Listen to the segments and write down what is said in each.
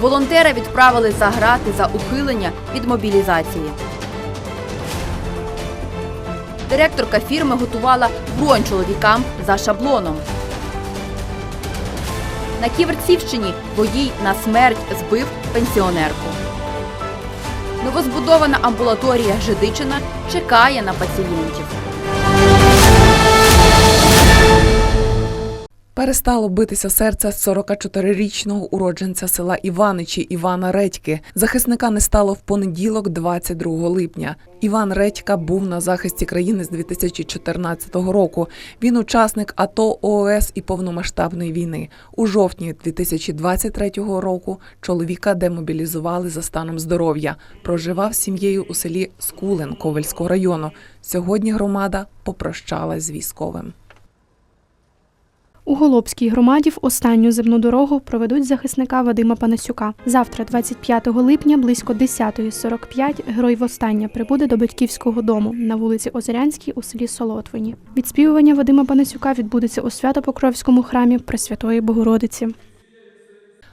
Волонтера відправили за грати за ухилення від мобілізації. Директорка фірми готувала бронь чоловікам за шаблоном. На Ківерцівщині водій на смерть збив пенсіонерку. Новозбудована амбулаторія Жидичина чекає на пацієнтів. Перестало битися серце 44-річного уродженця села Іваничі Івана Редьки. Захисника не стало в понеділок, 22 липня. Іван Редька був на захисті країни з 2014 року. Він учасник АТО ООС і повномасштабної війни. У жовтні 2023 року чоловіка демобілізували за станом здоров'я. Проживав з сім'єю у селі Скулин Ковельського району. Сьогодні громада попрощалась з військовим. У Голобській громаді в останню земну дорогу проведуть захисника Вадима Панасюка. Завтра, 25 липня, близько 10.45, герой востання прибуде до батьківського дому на вулиці Озерянській у селі Солотвині. Відспівування Вадима Панасюка відбудеться у Свято-Покровському храмі Пресвятої Богородиці.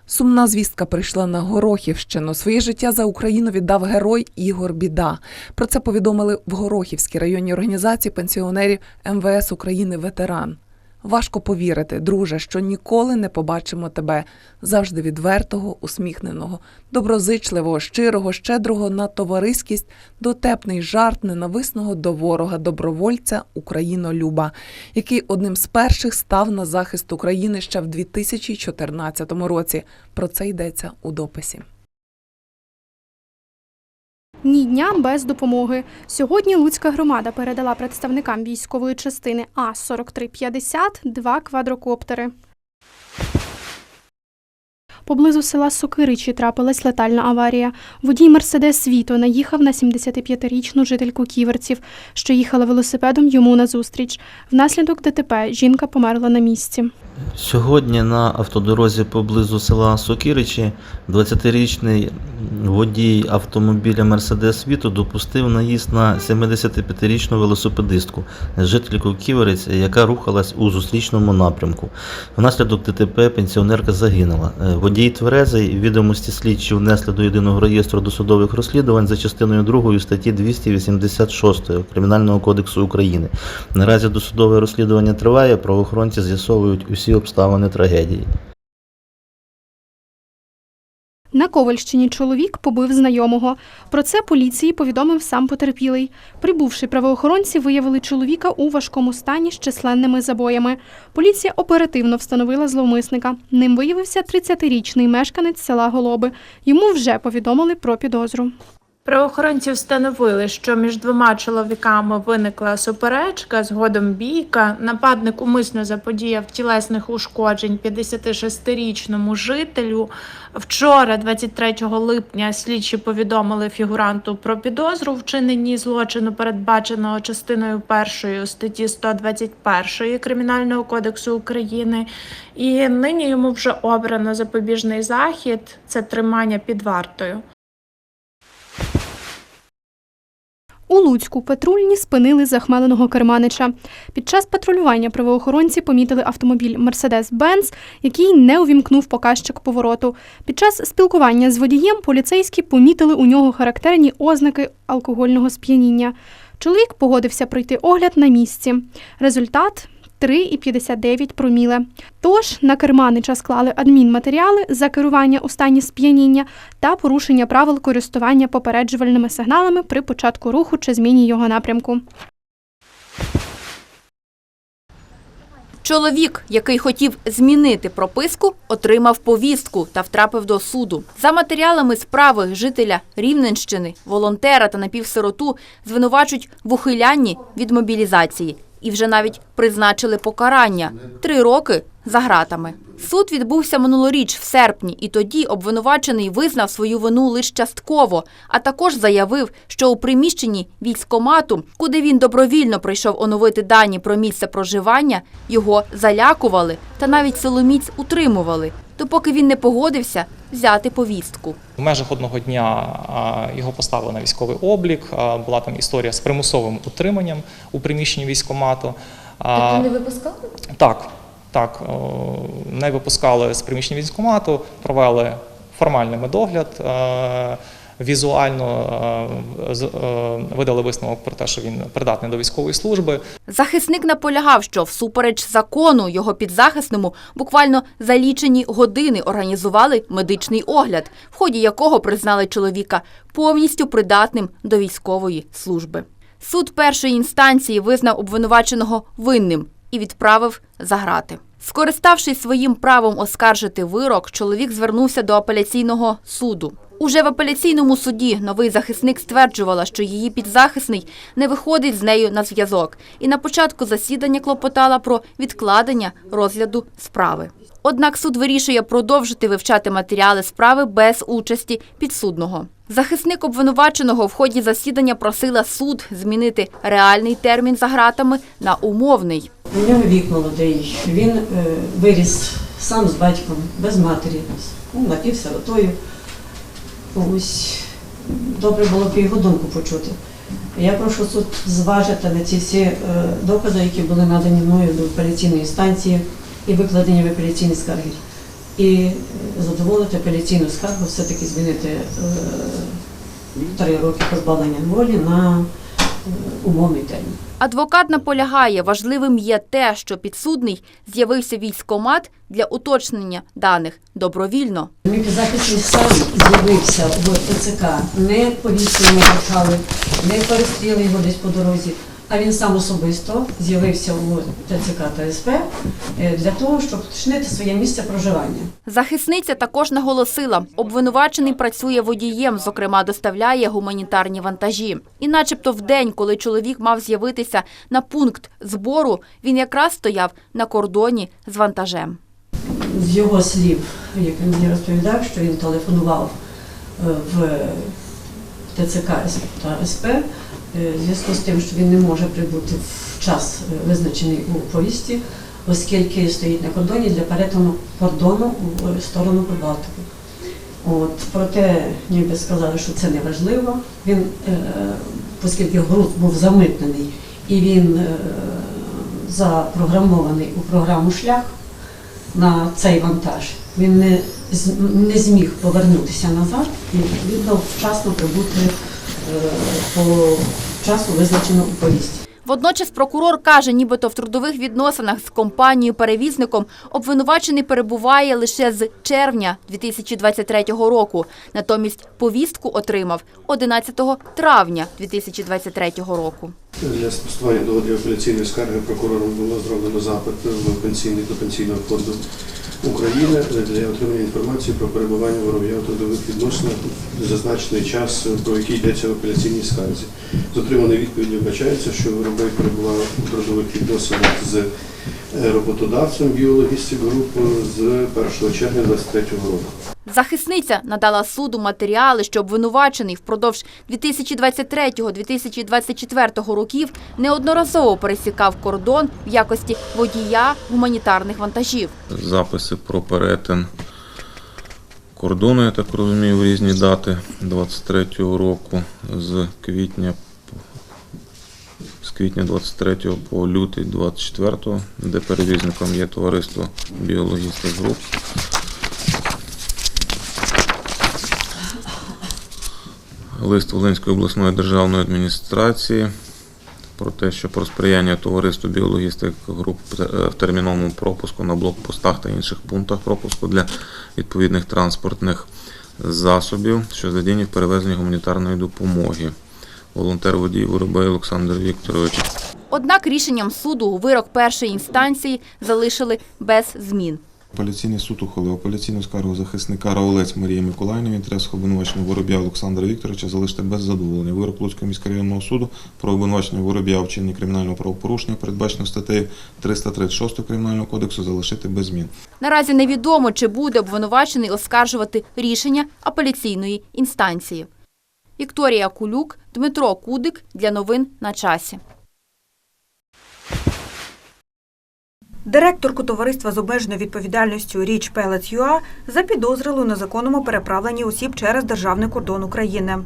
Сумна звістка прийшла на Горохівщину. Своє життя за Україну віддав герой Ігор Біда. Про це повідомили в Горохівській районній організації пенсіонерів МВС України Ветеран. Важко повірити, друже, що ніколи не побачимо тебе завжди відвертого, усміхненого, доброзичливого, щирого, щедрого на товариськість, дотепний жарт ненависного до ворога, добровольця Українолюба, який одним з перших став на захист України ще в 2014 році. Про це йдеться у дописі. Ні дня без допомоги. Сьогодні Луцька громада передала представникам військової частини А-4350 два квадрокоптери. Поблизу села Сокиричі трапилась летальна аварія. Водій Мерседес Віто наїхав на 75-річну жительку Ківерців, що їхала велосипедом йому назустріч. Внаслідок ДТП жінка померла на місці. Сьогодні на автодорозі поблизу села Сокіричі 20-річний водій автомобіля Мерседес Віто допустив наїзд на 75-річну велосипедистку, жительку Ківерець, яка рухалась у зустрічному напрямку. Внаслідок ДТП пенсіонерка загинула. Водій тверезий, відомості слідчі внесли до єдиного реєстру досудових розслідувань за частиною 2 статті 286 Кримінального кодексу України. Наразі досудове розслідування триває, правоохоронці з'ясовують усі обставини трагедії. На Ковальщині чоловік побив знайомого. Про це поліції повідомив сам потерпілий. Прибувши правоохоронці, виявили чоловіка у важкому стані з численними забоями. Поліція оперативно встановила зловмисника. Ним виявився 30-річний мешканець села Голоби. Йому вже повідомили про підозру. Правоохоронці встановили, що між двома чоловіками виникла суперечка, згодом бійка. Нападник умисно заподіяв тілесних ушкоджень 56-річному жителю. Вчора, 23 липня, слідчі повідомили фігуранту про підозру вчиненні злочину, передбаченого частиною першої статті 121 Кримінального кодексу України. І нині йому вже обрано запобіжний захід це тримання під вартою. У Луцьку патрульні спинили захмеленого керманича. Під час патрулювання правоохоронці помітили автомобіль Мерседес-Бенц, який не увімкнув показчик повороту. Під час спілкування з водієм поліцейські помітили у нього характерні ознаки алкогольного сп'яніння. Чоловік погодився пройти огляд на місці. Результат 3,59 проміле. Тож на керманича склали адмінматеріали за керування у стані сп'яніння та порушення правил користування попереджувальними сигналами при початку руху чи зміні його напрямку. Чоловік, який хотів змінити прописку, отримав повістку та втрапив до суду. За матеріалами справи жителя Рівненщини, волонтера та напівсироту звинувачують в ухилянні від мобілізації і вже навіть призначили покарання три роки за гратами. Суд відбувся минулоріч в серпні, і тоді обвинувачений визнав свою вину лише частково, а також заявив, що у приміщенні військомату, куди він добровільно прийшов оновити дані про місце проживання, його залякували та навіть силоміць утримували, допоки він не погодився взяти повістку. В межах одного дня його поставили на військовий облік. Була там історія з примусовим утриманням у приміщенні військомату. А, не випускали? Так, так. Не випускали з приміщення військомату, провели формальний медогляд. Візуально е, е, видали висновок про те, що він придатний до військової служби. Захисник наполягав, що всупереч закону його підзахисному буквально за лічені години організували медичний огляд, в ході якого признали чоловіка повністю придатним до військової служби. Суд першої інстанції визнав обвинуваченого винним і відправив за грати. Скориставшись своїм правом оскаржити вирок, чоловік звернувся до апеляційного суду. Уже в апеляційному суді новий захисник стверджувала, що її підзахисний не виходить з нею на зв'язок, і на початку засідання клопотала про відкладення розгляду справи. Однак суд вирішує продовжити вивчати матеріали справи без участі підсудного. Захисник обвинуваченого в ході засідання просила суд змінити реальний термін за гратами на умовний. У нього вік молодий. Він е, виріс сам з батьком, без матері, ну, напівсиротою. Ось добре було б його думку почути. Я прошу суд зважити на ці всі е, докази, які були надані мною до апеляційної станції і викладені в апеляційні скарги. І е, задоволити апеляційну скаргу, все-таки змінити е, три роки позбавлення волі на е, дані. Адвокат наполягає, важливим є те, що підсудний з'явився військомат для уточнення даних добровільно. Мій захисник сам з'явився в ТЦК, не поліцію не вручали, не перестріли його десь по дорозі, а він сам особисто з'явився у ТЦК та СП е, для того, щоб уточнити своє місце проживання. Захисниця також наголосила, обвинувачений працює водієм, зокрема доставляє гуманітарні вантажі. І начебто в день, коли чоловік мав з'явитися на пункт збору, він якраз стояв на кордоні з вантажем. З його слів, як він мені розповідав, що він телефонував е, в ТЦК та СП в зв'язку з тим, що він не може прибути в час е, визначений у повісті, оскільки стоїть на кордоні для перетину кордону в сторону Прибалтику. От, проте ніби сказали, що це не важливо. Він, е, оскільки груз був замитнений і він е, запрограмований у програму шлях на цей вантаж, він не, не зміг повернутися назад і відповідно вчасно прибути е, по часу визначено у повісті. Водночас прокурор каже, нібито в трудових відносинах з компанією-перевізником обвинувачений перебуває лише з червня 2023 року. Натомість повістку отримав 11 травня 2023 року. Для спростування доводі апеляційної скарги прокурором було зроблено запит в пенсійний до пенсійного фонду України для отримання інформації про перебування вороб'я у трудових відносинах зазначений час, про який йдеться в апеляційній скарзі. З отриманої відповіді вбачається, що воробей перебував у трудових відносинах з роботодавцем біологістів групи з 1 червня 2023 року. Захисниця надала суду матеріали, що обвинувачений впродовж 2023-2024 років неодноразово пересікав кордон в якості водія гуманітарних вантажів. записи про перетин кордону, я так розумію, в різні дати 23-го року з квітня квітня 23 по лютий 24, де перевізником є товариство біологістів груп. Лист Волинської обласної державної адміністрації про те, що про сприяння товариству біологістик груп в терміновому пропуску на блокпостах та інших пунктах пропуску для відповідних транспортних засобів, що задіяні в перевезенні гуманітарної допомоги. Волонтер водій Воробей Олександр Вікторович. Однак рішенням суду вирок першої інстанції залишили без змін. Апеляційний суд ухвалив апеляційну скаргу захисника Раулець Марії Миколаївни в інтересах обвинуваченого Вороб'я Олександра Вікторовича залишити без задоволення. Вирок Луцького міськрайонного суду про обвинувачення Вороб'я в чині кримінального правопорушення, передбачено статтею 336 Кримінального кодексу, залишити без змін. Наразі невідомо, чи буде обвинувачений оскаржувати рішення апеляційної інстанції. Вікторія Кулюк, Дмитро Кудик для новин на часі. Директорку товариства з обмеженою відповідальністю Річ Пелець ЮА запідозрили у незаконному переправленні осіб через державний кордон України.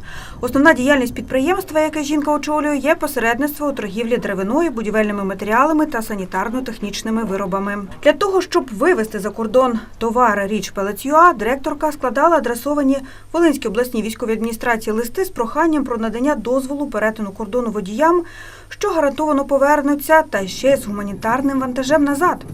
Основна діяльність підприємства, яке жінка очолює, є посередництво у торгівлі деревиною, будівельними матеріалами та санітарно-технічними виробами. Для того, щоб вивезти за кордон товари Річ Пелець ЮА, директорка складала адресовані Волинській обласній військовій адміністрації листи з проханням про надання дозволу перетину кордону водіям, що гарантовано повернуться, та ще з гуманітарним вантажем назад.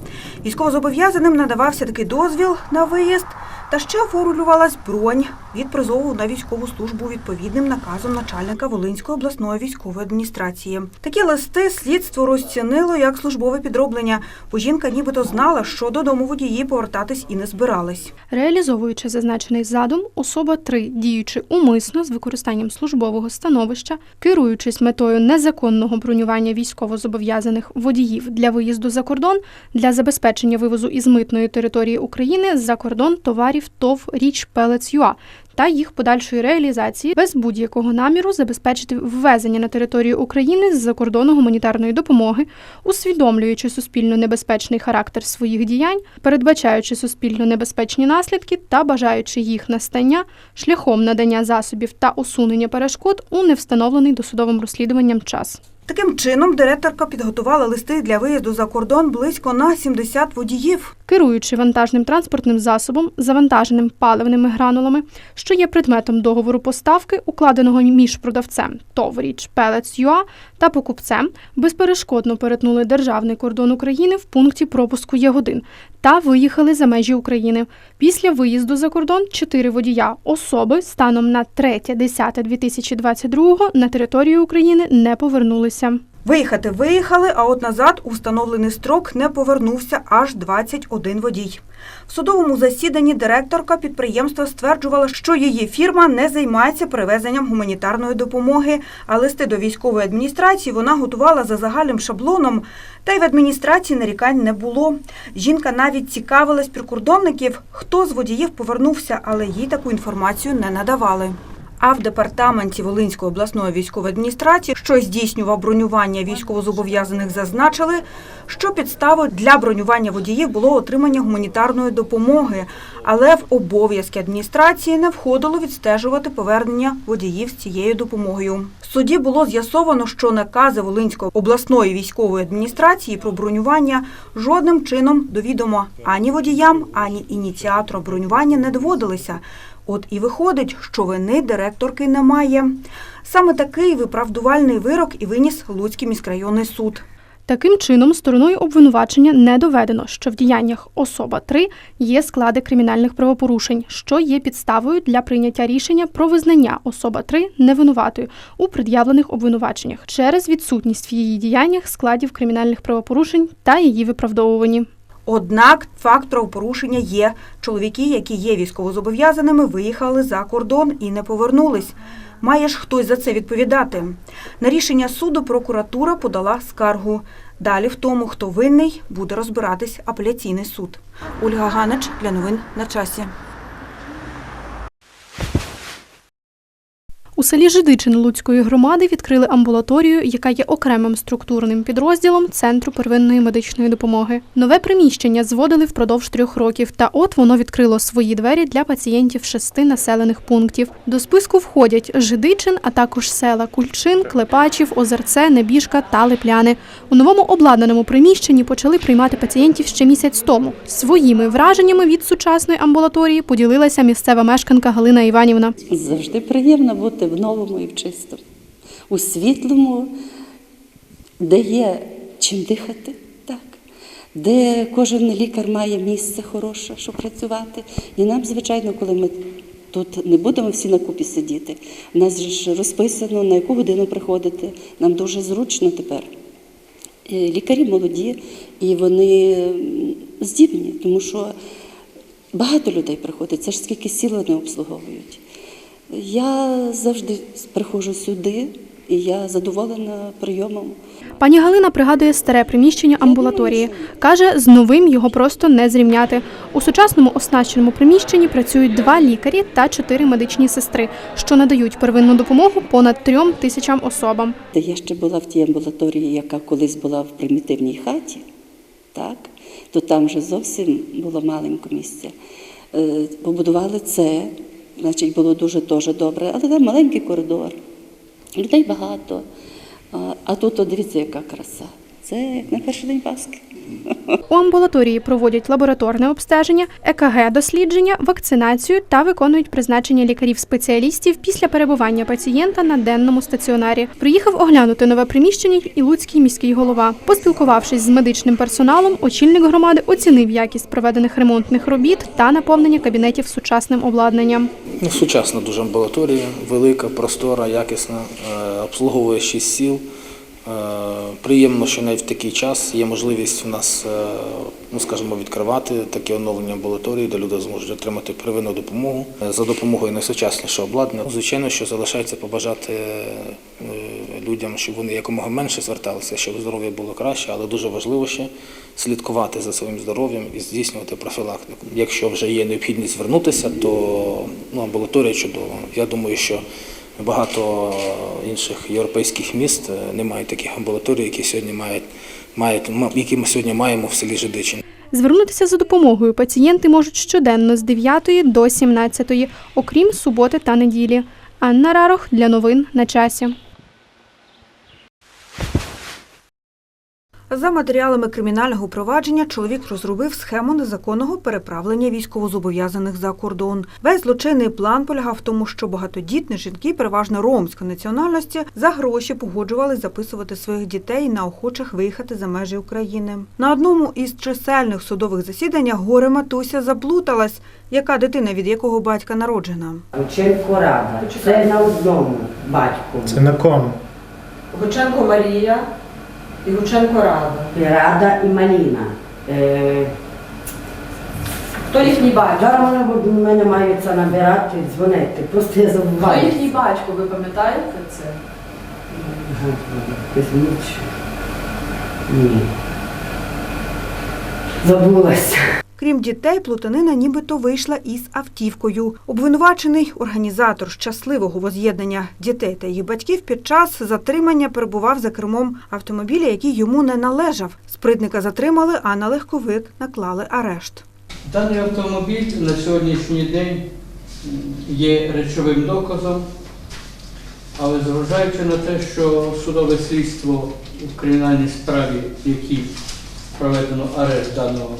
Військовозобов'язаним надавався такий дозвіл на виїзд, та ще оформлювалась бронь від призову на військову службу відповідним наказом начальника Волинської обласної військової адміністрації. Такі листи слідство розцінило як службове підроблення, бо жінка нібито знала, що додому водії повертатись і не збирались. Реалізовуючи зазначений задум, особа 3, діючи умисно з використанням службового становища, керуючись метою незаконного бронювання військовозобов'язаних водіїв для виїзду за кордон для забезпечення вивозу із митної території України за кордон товарів ТОВ Річ Пелець ЮА та їх подальшої реалізації без будь-якого наміру забезпечити ввезення на територію України з-за кордону гуманітарної допомоги, усвідомлюючи суспільно небезпечний характер своїх діянь, передбачаючи суспільно небезпечні наслідки та бажаючи їх настання шляхом надання засобів та усунення перешкод у невстановлений досудовим розслідуванням час. Таким чином, директорка підготувала листи для виїзду за кордон близько на 70 водіїв. керуючи вантажним транспортним засобом, завантаженим паливними гранулами, що є предметом договору поставки, укладеного між продавцем ТОВ «Річ Пелець ЮА та покупцем, безперешкодно перетнули державний кордон України в пункті пропуску Ягодин та виїхали за межі України. Після виїзду за кордон чотири водія особи станом на 3.10.2022 на територію України не повернулися. Виїхати виїхали, а от назад у встановлений строк не повернувся аж 21 водій. В судовому засіданні директорка підприємства стверджувала, що її фірма не займається привезенням гуманітарної допомоги, а листи до військової адміністрації вона готувала за загальним шаблоном, та й в адміністрації нарікань не було. Жінка навіть цікавилась прикордонників, хто з водіїв повернувся, але їй таку інформацію не надавали. А в департаменті Волинської обласної військової адміністрації, що здійснював бронювання військовозобов'язаних, зазначили, що підставою для бронювання водіїв було отримання гуманітарної допомоги, але в обов'язки адміністрації не входило відстежувати повернення водіїв з цією допомогою. В суді було з'ясовано, що накази Волинської обласної військової адміністрації про бронювання жодним чином до відома ані водіям, ані ініціаторам бронювання не доводилися. От і виходить, що вини директорки немає. Саме такий виправдувальний вирок і виніс Луцький міськрайонний суд. Таким чином, стороною обвинувачення не доведено, що в діяннях особа 3 є склади кримінальних правопорушень, що є підставою для прийняття рішення про визнання особа 3 невинуватою у пред'явлених обвинуваченнях через відсутність в її діяннях складів кримінальних правопорушень та її виправдовувані. Однак фактором порушення є. Чоловіки, які є військовозобов'язаними, виїхали за кордон і не повернулись. Має ж хтось за це відповідати. На рішення суду прокуратура подала скаргу. Далі в тому, хто винний, буде розбиратись апеляційний суд. Ольга Ганич для новин на часі. У селі Жидичин Луцької громади відкрили амбулаторію, яка є окремим структурним підрозділом Центру первинної медичної допомоги. Нове приміщення зводили впродовж трьох років, та от воно відкрило свої двері для пацієнтів шести населених пунктів. До списку входять Жидичин, а також села Кульчин, Клепачів, Озерце, Небіжка та Липляни. У новому обладнаному приміщенні почали приймати пацієнтів ще місяць тому. Своїми враженнями від сучасної амбулаторії поділилася місцева мешканка Галина Іванівна. Завжди приємно бути в новому і в чистому, у світлому, де є чим дихати, так, де кожен лікар має місце хороше, щоб працювати. І нам, звичайно, коли ми тут не будемо всі на купі сидіти, у нас ж розписано, на яку годину приходити. Нам дуже зручно тепер. Е, Лікарі молоді і вони здібні, тому що багато людей приходить, це ж скільки сіл вони обслуговують. Я завжди приходжу сюди, і я задоволена прийомом. Пані Галина пригадує старе приміщення амбулаторії. Каже, з новим його просто не зрівняти. У сучасному оснащеному приміщенні працюють два лікарі та чотири медичні сестри, що надають первинну допомогу понад трьом тисячам особам. Я ще була в тій амбулаторії, яка колись була в примітивній хаті, так? то там вже зовсім було маленько місця. Е, Побудували це, значить, було дуже теж добре, але там маленький коридор, людей багато. А, тут, от дивіться, яка краса. Це як на перший день Пасхи. У амбулаторії проводять лабораторне обстеження, ЕКГ-дослідження, вакцинацію та виконують призначення лікарів-спеціалістів після перебування пацієнта на денному стаціонарі. Приїхав оглянути нове приміщення і луцький міський голова. Поспілкувавшись з медичним персоналом, очільник громади оцінив якість проведених ремонтних робіт та наповнення кабінетів сучасним обладнанням. Ну, сучасна дуже амбулаторія, велика, простора, якісна, е, обслуговує 6 сіл. Е, Приємно, що навіть в такий час є можливість в нас, е, ну скажімо, відкривати такі оновлені амбулаторії, де люди зможуть отримати первинну допомогу е, за допомогою найсучаснішого обладнання. Звичайно, що залишається побажати людям, щоб вони якомога менше зверталися, щоб здоров'я було краще, але дуже важливо ще слідкувати за своїм здоров'ям і здійснювати профілактику. Якщо вже є необхідність звернутися, то ну, амбулаторія чудова. Я думаю, що багато інших європейських міст е, не мають таких амбулаторій, які сьогодні мають, мають які ми сьогодні маємо в селі Жидичин. Звернутися за допомогою пацієнти можуть щоденно з 9 до 17, окрім суботи та неділі. Анна Рарох для новин на часі. За матеріалами кримінального провадження чоловік розробив схему незаконного переправлення військовозобов'язаних за кордон. Весь злочинний план полягав в тому, що багатодітні жінки, переважно ромської національності, за гроші погоджували записувати своїх дітей на охочих виїхати за межі України. На одному із чисельних судових засіданнях горе матуся заплуталась, яка дитина від якого батька народжена. Гученко Рада. Це на одному батьку. Це на кому? Гученко Марія і Гученко Рада. Рада і Маліна. Е, Хто їхній батько? Зараз будуть мене мається набирати, дзвонити. Просто я Хто забуваю. їхній батько, ви пам'ятаєте це? Кузьміч. Ні. Забулася. Крім дітей, плутанина нібито вийшла із автівкою. Обвинувачений організатор щасливого воз'єднання дітей та їх батьків під час затримання перебував за кермом автомобіля, який йому не належав. Спритника затримали, а на легковик наклали арешт. Даний автомобіль на сьогоднішній день є речовим доказом, але зважаючи на те, що судове слідство у кримінальній справі, в якій проведено арешт даного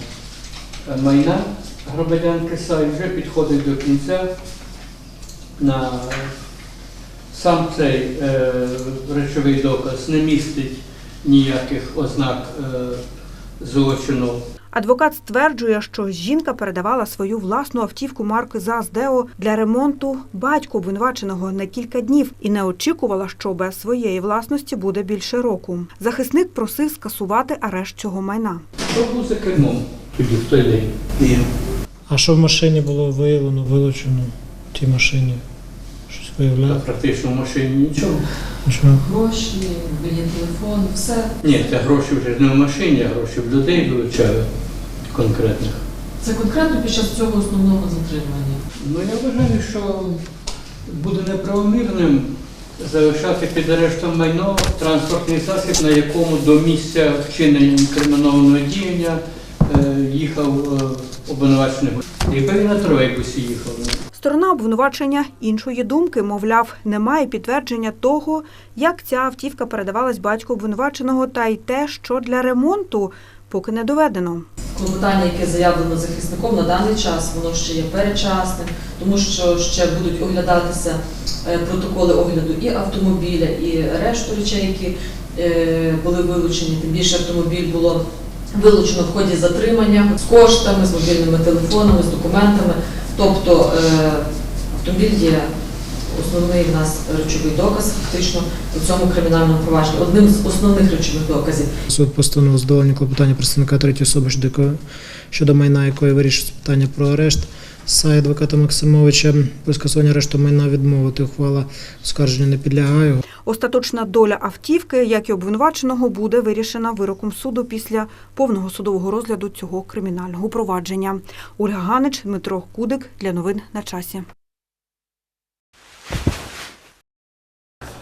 майна громадянки Сай, вже підходить до кінця. На сам цей е, речовий доказ не містить ніяких ознак е, злочину Адвокат стверджує, що жінка передавала свою власну автівку марки ЗАЗ-Део для ремонту батьку обвинуваченого на кілька днів і не очікувала, що без своєї власності буде більше року. Захисник просив скасувати арешт цього майна. Хто був за кермом той день? А що в машині було виявлено, вилучено в тій машині? Щось виявляє? практично в машині нічого. Що? Гроші, є телефон, все. Ні, це гроші вже не в машині, а гроші в людей вилучали конкретних. Це конкретно під час цього основного затримання. Ну я вважаю, що буде неправомірним залишати під арештом майно транспортний засіб, на якому до місця вчинення інкримінованого діяння їхав е, обвинувачений. Якби він на тролейбусі їхав. Сторона обвинувачення іншої думки, мовляв, немає підтвердження того, як ця автівка передавалась батьку обвинуваченого, та й те, що для ремонту поки не доведено. Клопотання, яке заявлено захисником на даний час, воно ще є перечасним, тому що ще будуть оглядатися е, протоколи огляду і автомобіля, і решту речей, які е, були вилучені. Тим більше автомобіль було вилучено в ході затримання з коштами, з мобільними телефонами, з документами. Тобто е, автомобіль є основний в нас речовий доказ фактично у цьому кримінальному провадженні. Одним з основних речових доказів. Суд постановив задоволення клопотання представника третьої особи, щодо, майна якої вирішується питання про арешт. Сай адвоката Максимовича про скасування арешту майна відмовити ухвала оскарження не підлягає. Остаточна доля автівки, як і обвинуваченого, буде вирішена вироком суду після повного судового розгляду цього кримінального провадження. Ольга Ганич, Дмитро Кудик для новин на часі.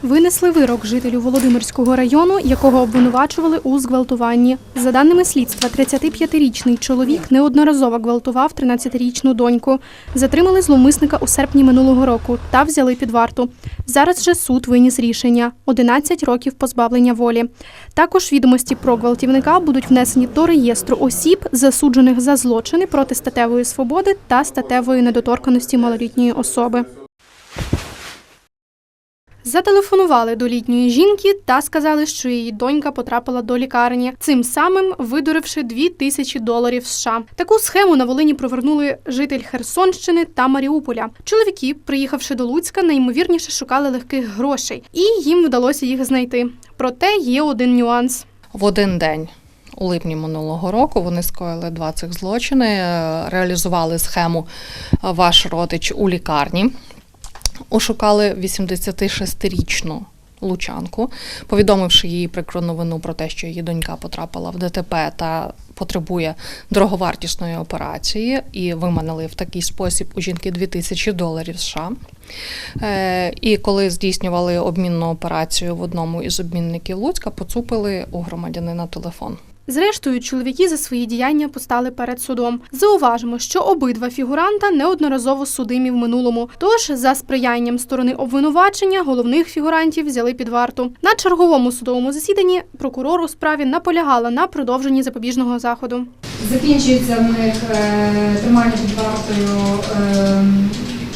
Винесли вирок жителю Володимирського району, якого обвинувачували у зґвалтуванні. За даними слідства, 35-річний чоловік неодноразово гвалтував 13-річну доньку. Затримали зловмисника у серпні минулого року та взяли під варту. Зараз же суд виніс рішення 11 років позбавлення волі. Також відомості про гвалтівника будуть внесені до реєстру осіб, засуджених за злочини проти статевої свободи та статевої недоторканості малолітньої особи. Зателефонували до літньої жінки та сказали, що її донька потрапила до лікарні, цим самим видуривши 2 тисячі доларів США. Таку схему на Волині провернули житель Херсонщини та Маріуполя. Чоловіки, приїхавши до Луцька, найімовірніше шукали легких грошей, і їм вдалося їх знайти. Проте є один нюанс. В один день. У липні минулого року вони скоїли два цих злочини, е, реалізували схему е, ваш родич у лікарні, ошукали 86-річну лучанку, повідомивши їй прикру новину про те, що її донька потрапила в ДТП та потребує дороговартісної операції, і виманили в такий спосіб у жінки 2000 доларів США. Е, І коли здійснювали обмінну операцію в одному із обмінників Луцька, поцупили у громадянина телефон. Зрештою, чоловіки за свої діяння постали перед судом. Зауважимо, що обидва фігуранта неодноразово судимі в минулому. Тож, за сприянням сторони обвинувачення, головних фігурантів взяли під варту. На черговому судовому засіданні прокурор у справі наполягала на продовженні запобіжного заходу. Закінчується в них е, тримання під вартою е,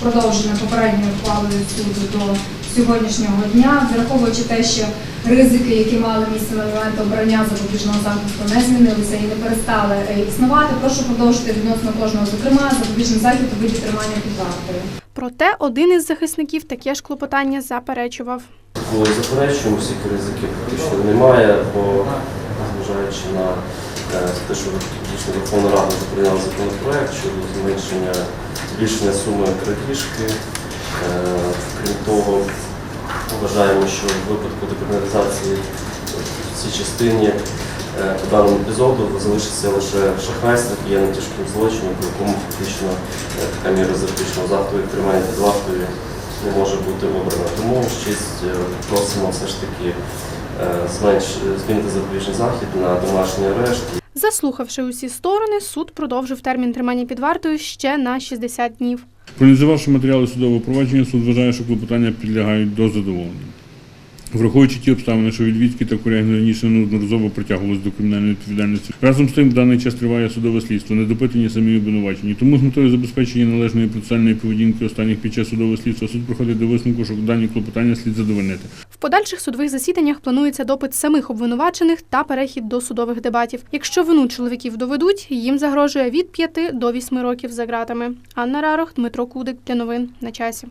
продовження попередньою ухвалою суду до сьогоднішнього дня, враховуючи те, що ризики, які мали місце на момент обрання запобіжного захисту, не змінилися і не перестали е, існувати. Прошу продовжити відносно кожного, зокрема, запобіжний захід у виді тримання під вартою. Проте один із захисників таке ж клопотання заперечував. Коли заперечуємо, всіх ризиків практично немає, бо зважаючи на е, те, що дійсно Верховна Рада прийняла законопроект щодо зменшення збільшення суми крадіжки. Е, Крім того, вважаємо, що в випадку декриміналізації в цій частині е, по даному епізоду залишиться лише шахрайство, яке є нетяжким злочином, по якому фактично е, така міра запобіжного заходу тримання під вартою не може бути обрана. Тому е, просимо все ж таки змінити запобіжний захід на домашній арешт. Заслухавши усі сторони, суд продовжив термін тримання під вартою ще на 60 днів. Проаналізувавши матеріали судового провадження, суд вважає, що клопотання підлягають до задоволення. Враховуючи ті обставини, що Відвідські та Курягін раніше неодноразово притягувалися до кримінальної відповідальності. Разом з тим, в даний час триває судове слідство, недопитані самі обвинувачені. Тому з метою забезпечення належної процесуальної поведінки останніх під час судового слідства суд приходить до висновку, що дані клопотання слід задовольнити. В подальших судових засіданнях планується допит самих обвинувачених та перехід до судових дебатів. Якщо вину чоловіків доведуть, їм загрожує від 5 до 8 років за ґратами. Анна Рарох, Дмитро Кудик для новин на часі.